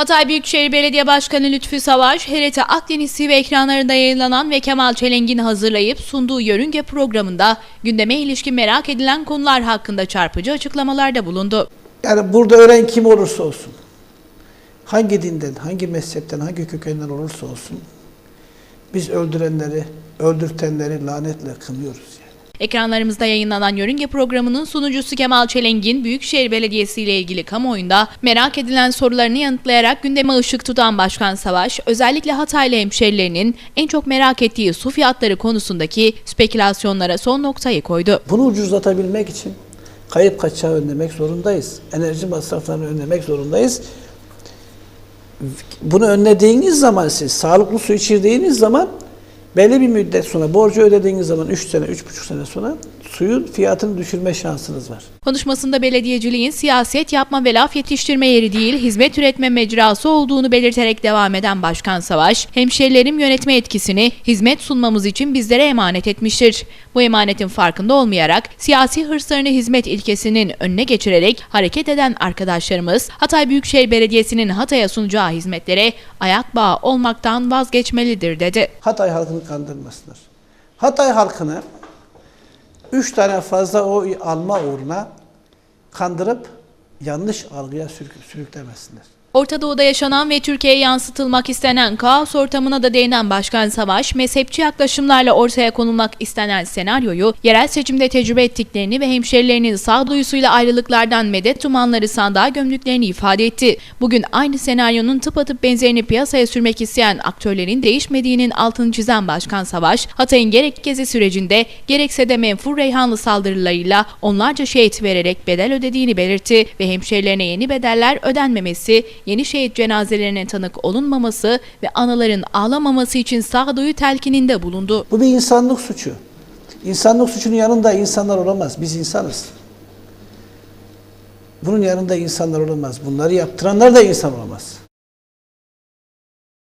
Hatay Büyükşehir Belediye Başkanı Lütfü Savaş, HRT Akdeniz TV ekranlarında yayınlanan ve Kemal Çelengin hazırlayıp sunduğu yörünge programında gündeme ilişkin merak edilen konular hakkında çarpıcı açıklamalarda bulundu. Yani burada öğren kim olursa olsun, hangi dinden, hangi mezhepten, hangi kökenden olursa olsun, biz öldürenleri, öldürtenleri lanetle kınıyoruz. Ekranlarımızda yayınlanan yörünge programının sunucusu Kemal Çelengin, Büyükşehir Belediyesi ile ilgili kamuoyunda merak edilen sorularını yanıtlayarak gündeme ışık tutan Başkan Savaş, özellikle Hataylı hemşerilerinin en çok merak ettiği su fiyatları konusundaki spekülasyonlara son noktayı koydu. Bunu ucuzlatabilmek için kayıp kaçağı önlemek zorundayız. Enerji masraflarını önlemek zorundayız. Bunu önlediğiniz zaman siz sağlıklı su içirdiğiniz zaman belli bir müddet sonra borcu ödediğiniz zaman 3 sene, 3,5 sene sonra suyun fiyatını düşürme şansınız var. Konuşmasında belediyeciliğin siyaset yapma ve laf yetiştirme yeri değil, hizmet üretme mecrası olduğunu belirterek devam eden Başkan Savaş, hemşerilerim yönetme etkisini hizmet sunmamız için bizlere emanet etmiştir. Bu emanetin farkında olmayarak siyasi hırslarını hizmet ilkesinin önüne geçirerek hareket eden arkadaşlarımız Hatay Büyükşehir Belediyesi'nin Hatay'a sunacağı hizmetlere ayak bağı olmaktan vazgeçmelidir dedi. Hatay halkını kandırmasınlar. Hatay halkını üç tane fazla oy alma uğruna kandırıp yanlış algıya sürük- sürüklemesinler. Orta Doğu'da yaşanan ve Türkiye'ye yansıtılmak istenen kaos ortamına da değinen Başkan Savaş, mezhepçi yaklaşımlarla ortaya konulmak istenen senaryoyu yerel seçimde tecrübe ettiklerini ve hemşerilerinin sağduyusuyla ayrılıklardan medet dumanları sandığa gömdüklerini ifade etti. Bugün aynı senaryonun tıpatıp benzerini piyasaya sürmek isteyen aktörlerin değişmediğinin altını çizen Başkan Savaş, Hatay'ın gerek gezi sürecinde gerekse de menfur Reyhanlı saldırılarıyla onlarca şehit vererek bedel ödediğini belirtti ve hemşerilerine yeni bedeller ödenmemesi, yeni şehit cenazelerine tanık olunmaması ve anaların ağlamaması için sağduyu telkininde bulundu. Bu bir insanlık suçu. İnsanlık suçunun yanında insanlar olamaz. Biz insanız. Bunun yanında insanlar olamaz. Bunları yaptıranlar da insan olamaz.